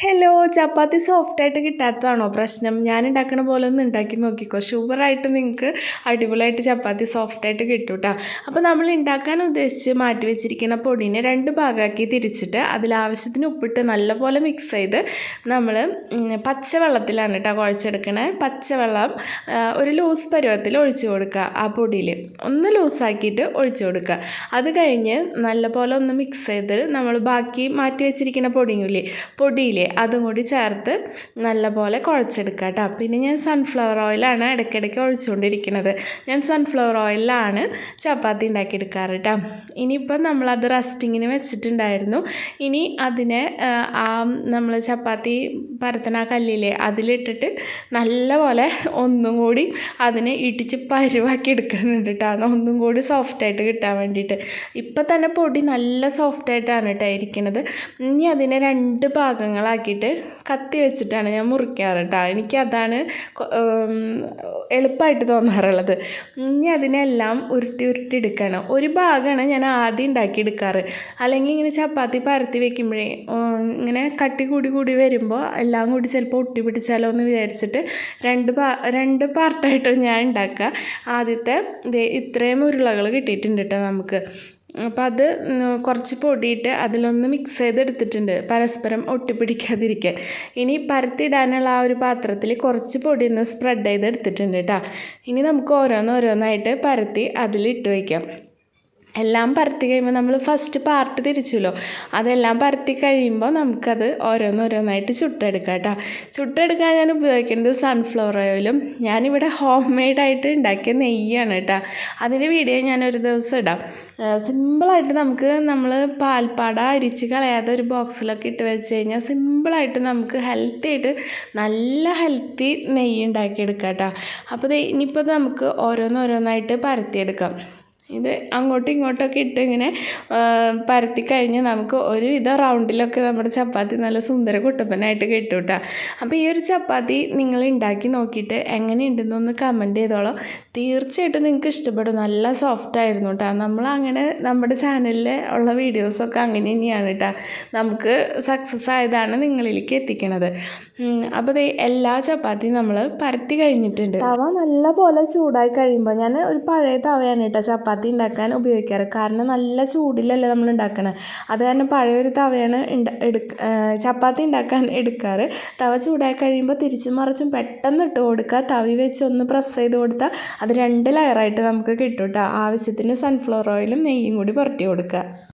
Hello ചപ്പാത്തി സോഫ്റ്റായിട്ട് കിട്ടാത്തതാണോ പ്രശ്നം? ഞാൻ ഉണ്ടാക്കുന്ന പോലെ ഒന്ന് ഉണ്ടാക്കി നോക്കിക്കോ. ഷുഗറായിട്ട് നിങ്ങൾക്ക് അടിപൊളിയായിട്ട് ചപ്പാത്തി സോഫ്റ്റായിട്ട് കിട്ടും കേട്ടോ അപ്പോൾ നമ്മൾ ഉണ്ടാക്കാൻ ഉദ്ദേശിച്ച് മാറ്റി വെച്ചിരിക്കുന്ന പൊടിനെ രണ്ട് ഭാഗമാക്കി തിരിച്ചിട്ട് അതിൽ ആവശ്യത്തിന് ഉപ്പിട്ട് നല്ലപോലെ മിക്സ് ചെയ്ത് നമ്മൾ പച്ചവെള്ളത്തിലാണ് കേട്ടോ കുഴച്ചെടുക്കണേ. പച്ചവെള്ളം ഒരു ലൂസ് പരുവത്തിൽ ഒഴിച്ചു കൊടുക്കുക ആ പൊടിയിൽ ഒന്ന് ലൂസാക്കിയിട്ട് ഒഴിച്ചു കൊടുക്കുക. അത് കഴിഞ്ഞ് നല്ലപോലെ ഒന്ന് മിക്സ് ചെയ്ത് നമ്മൾ ബാക്കി മാറ്റി വെച്ചിരിക്കുന്ന പൊടിയില്ലേ പൊടിയില്ലേ അതും കൂടി ചേർത്ത് നല്ലപോലെ കുഴച്ചെടുക്കുക കേട്ടോ. പിന്നെ ഞാൻ സൺഫ്ലവർ ഓയിലാണ് ഇടയ്ക്കിടയ്ക്ക് ഒഴിച്ചുകൊണ്ടിരിക്കുന്നത്. ഞാൻ സൺഫ്ലവർ ഓയിലാണ് ചപ്പാത്തി ഉണ്ടാക്കിയെടുക്കാറ് കേട്ടോ. ഇനിയിപ്പോൾ നമ്മളത് റസ്റ്റിങ്ങിന് വെച്ചിട്ടുണ്ടായിരുന്നു. ഇനി അതിനെ ആ നമ്മൾ ചപ്പാത്തി പരത്തണ കല്ലിലെ അതിലിട്ടിട്ട് നല്ലപോലെ ഒന്നും കൂടി അതിനെ ഇടിച്ച് പരുവാക്കി എടുക്കുന്നുണ്ട് കേട്ടോ. ഒന്നും കൂടി സോഫ്റ്റായിട്ട് കിട്ടാൻ വേണ്ടിയിട്ട്. ഇപ്പം തന്നെ പൊടി നല്ല സോഫ്റ്റായിട്ടാണ് കേട്ടോ ഇരിക്കുന്നത്. ഇനി അതിനെ രണ്ട് ഭാഗങ്ങളാക്കി ആക്കിയിട്ട് കത്തി വെച്ചിട്ടാണ് ഞാൻ മുറിക്കാറ് കേട്ടോ എനിക്കതാണ് എളുപ്പമായിട്ട് തോന്നാറുള്ളത്. ഇനി അതിനെല്ലാം ഉരുട്ടി ഉരുട്ടി എടുക്കണം. ഒരു ഭാഗമാണ് ഞാൻ ആദ്യം ഉണ്ടാക്കി എടുക്കാറ്. അല്ലെങ്കിൽ ഇങ്ങനെ ചപ്പാത്തി പരത്തി വെക്കുമ്പോഴേ ഇങ്ങനെ കട്ടി കൂടി കൂടി വരുമ്പോൾ എല്ലാം കൂടി ചിലപ്പോൾ ഒട്ടി പിടിച്ചാലോ എന്ന് വിചാരിച്ചിട്ട് രണ്ട് പാ രണ്ട് പാർട്ടായിട്ട് ഞാൻ ഉണ്ടാക്കുക. ആദ്യത്തെ ഇത്രയും ഉരുളകൾ കിട്ടിയിട്ടുണ്ട് കേട്ടോ നമുക്ക്. അപ്പം അത് കുറച്ച് പൊടിയിട്ട് അതിലൊന്ന് മിക്സ് ചെയ്തെടുത്തിട്ടുണ്ട്. പരസ്പരം ഒട്ടിപ്പിടിക്കാതിരിക്കാൻ. ഇനി പരത്തിയിടാനുള്ള ആ ഒരു പാത്രത്തിൽ കുറച്ച് പൊടി ഒന്ന് സ്പ്രെഡ് ചെയ്തെടുത്തിട്ടുണ്ട് കേട്ടോ ഇനി നമുക്ക് ഓരോന്നോരോന്നായിട്ട് പരത്തി അതിലിട്ട് വയ്ക്കാം എല്ലാം പരത്തി കഴിയുമ്പോൾ നമ്മൾ ഫസ്റ്റ് പാർട്ട് തിരിച്ചല്ലോ. അതെല്ലാം പരത്തി കഴിയുമ്പോൾ നമുക്കത് ഓരോന്നോരോന്നായിട്ട് ചുട്ടെടുക്കാം കേട്ടോ. ചുട്ടെടുക്കാൻ ഞാൻ ഉപയോഗിക്കുന്നത് സൺഫ്ലവർ ഓയിലും ഞാനിവിടെ ഹോം മെയ്ഡായിട്ട് ഉണ്ടാക്കിയ നെയ്യാണ് കേട്ടോ. അതിന്റെ വീഡിയോ ഞാൻ ഒരു ദിവസം ഇടാം. സിമ്പിളായിട്ട് നമുക്ക് നമ്മൾ പാൽപ്പാട അരിച്ച് കളയാതെ ഒരു ബോക്സിലൊക്കെ ഇട്ട് വെച്ച് കഴിഞ്ഞാൽ സിമ്പിളായിട്ട് നമുക്ക് ഹെൽത്തി ആയിട്ട് നല്ല ഹെൽത്തി നെയ്യ് ഉണ്ടാക്കിയെടുക്കാം കേട്ടോ. അപ്പോൾ ഇനിയിപ്പോൾ നമുക്ക് ഓരോന്നോരോന്നായിട്ട് പരത്തിയെടുക്കാം. ഇത് അങ്ങോട്ടും ഇങ്ങോട്ടൊക്കെ ഇട്ട് ഇങ്ങനെ പരത്തി കഴിഞ്ഞ് നമുക്ക് ഒരുവിധ റൗണ്ടിലൊക്കെ നമ്മുടെ ചപ്പാത്തി നല്ല സുന്ദര കുട്ടപ്പനായിട്ട് കിട്ടും കേട്ടോ അപ്പോൾ ഈ ഒരു ചപ്പാത്തി നിങ്ങൾ ഉണ്ടാക്കി നോക്കിയിട്ട് എങ്ങനെയുണ്ടെന്നൊന്ന് കമന്റ് ചെയ്തോളൂ. തീർച്ചയായിട്ടും നിങ്ങൾക്ക് ഇഷ്ടപ്പെടും. നല്ല സോഫ്റ്റ് ആയിരുന്നു കേട്ടോ നമ്മൾ അങ്ങനെ നമ്മുടെ ചാനലിലെ ഉള്ള വീഡിയോസൊക്കെ അങ്ങനെ തന്നെയാണ് കേട്ടോ നമുക്ക് സക്സസ് ആയതാണ് നിങ്ങളിലേക്ക് എത്തിക്കണത്. അപ്പോൾ എല്ലാ ചപ്പാത്തിയും നമ്മൾ പരത്തി കഴിഞ്ഞിട്ടുണ്ട്. തവ നല്ല പോലെ ചൂടായി കഴിയുമ്പോൾ ഞാൻ ഒരു പഴയ തവയാണ് കേട്ടോ ചപ്പാത്തി ചപ്പാത്തി ഉണ്ടാക്കാൻ ഉപയോഗിക്കാറ്. കാരണം നല്ല ചൂടിലല്ലേ നമ്മൾ ഉണ്ടാക്കണത് അത് കാരണം പഴയൊരു തവയാണ് എടുക്ക ചപ്പാത്തി ഉണ്ടാക്കാൻ എടുക്കാറ്. തവ ചൂടായി കഴിയുമ്പോൾ തിരിച്ചും മറിച്ചും പെട്ടെന്ന് ഇട്ട് കൊടുക്കുക. തവി വെച്ച് ഒന്ന് പ്രസ് ചെയ്ത് കൊടുത്താൽ അത് രണ്ട് ലെയറായിട്ട് നമുക്ക് കിട്ടും കേട്ടോ ആവശ്യത്തിന് സൺഫ്ലവർ ഓയിലും നെയ്യും കൂടി പുരട്ടി കൊടുക്കുക.